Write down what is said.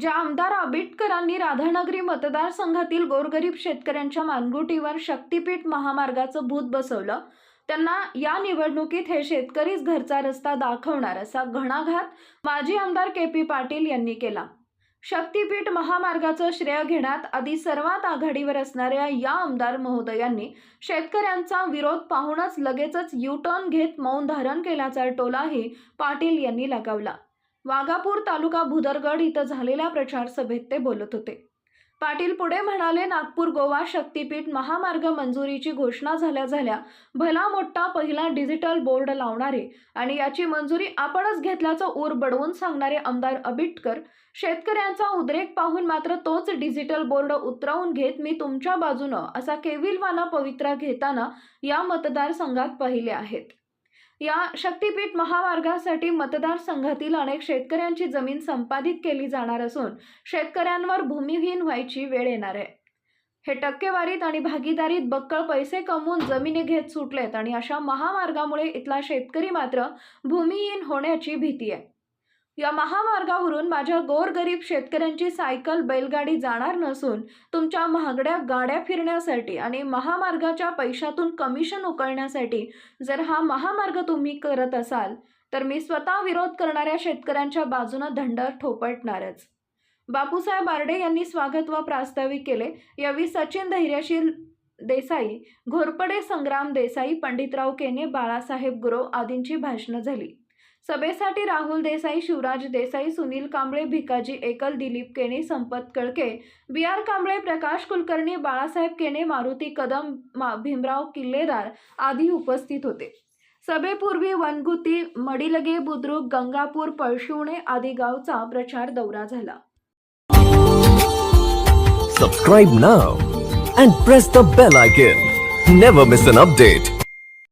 ज्या आमदार आबिटकरांनी राधानगरी मतदारसंघातील गोरगरीब शेतकऱ्यांच्या मानगुटीवर शक्तीपीठ महामार्गाचं भूत बसवलं त्यांना या निवडणुकीत हे शेतकरीच घरचा रस्ता दाखवणार असा घणाघात माजी आमदार के पी पाटील यांनी केला. शक्तीपीठ महामार्गाचं श्रेय घेण्यात आधी सर्वात आघाडीवर असणाऱ्या या आमदार महोदयांनी शेतकऱ्यांचा विरोध पाहूनच लगेचच युटर्न घेत मौन धारण केल्याचा टोलाही पाटील यांनी लगावला. वाघापूर तालुका भुदरगड इथं झालेल्या प्रचार सभेत ते बोलत होते. पाटील पुढे म्हणाले नागपूर गोवा शक्तीपीठ महामार्ग मंजुरीची घोषणा झाल्या झाल्या भला मोठा पहिला डिजिटल बोर्ड लावणारे आणि याची मंजुरी आपणच घेतल्याचं ऊर बडवून सांगणारे आमदार अबिटकर शेतकऱ्यांचा उद्रेक पाहून मात्र तोच डिजिटल बोर्ड उतरवून घेत मी तुमच्या बाजूनं असा केविलवाना पवित्रा घेताना या मतदारसंघात पाहिले आहेत. या शक्तीपीठ महामार्गासाठी मतदारसंघातील अनेक शेतकऱ्यांची जमीन संपादित केली जाणार असून शेतकऱ्यांवर भूमिहीन व्हायची वेळ येणार आहे. हे टक्केवारीत आणि भागीदारीत बक्कळ पैसे कमवून जमिनी घेत सुटलेत आणि अशा महामार्गामुळे इथला शेतकरी मात्र भूमिहीन होण्याची भीती आहे. या महामार्गावरून माझ्या गोरगरीब शेतकऱ्यांची सायकल बैलगाडी जाणार नसून तुमच्या महागड्या गाड्या फिरण्यासाठी आणि महामार्गाच्या पैशातून कमिशन उकळण्यासाठी जर हा महामार्ग तुम्ही करत असाल तर मी स्वतः विरोध करणाऱ्या शेतकऱ्यांच्या बाजूनं धंड ठोपटणारच. बापूसाहेब बारडे यांनी स्वागत व प्रास्ताविक केले. यावेळी सचिन धैर्यशील देसाई घोरपडे संग्राम देसाई पंडितराव केने बाळासाहेब गुरव आदींची भाषणं झाली. सभेसाठी राहुल देसाई शिवराज देसाई सुनील कांबळे भिकाजी एकल दिलीप केणे संपत कळके बी आर कांबळे प्रकाश कुलकर्णी बाळासाहेब केणे मारुती कदम मा भीमराव किल्लेदार आदी उपस्थित होते. सभेपूर्वी वनगुती मडिलगे बुद्रुक गंगापूर पळशिवणे आदी गावचा प्रचार दौरा झाला. Subscribe now and press the bell icon never miss an update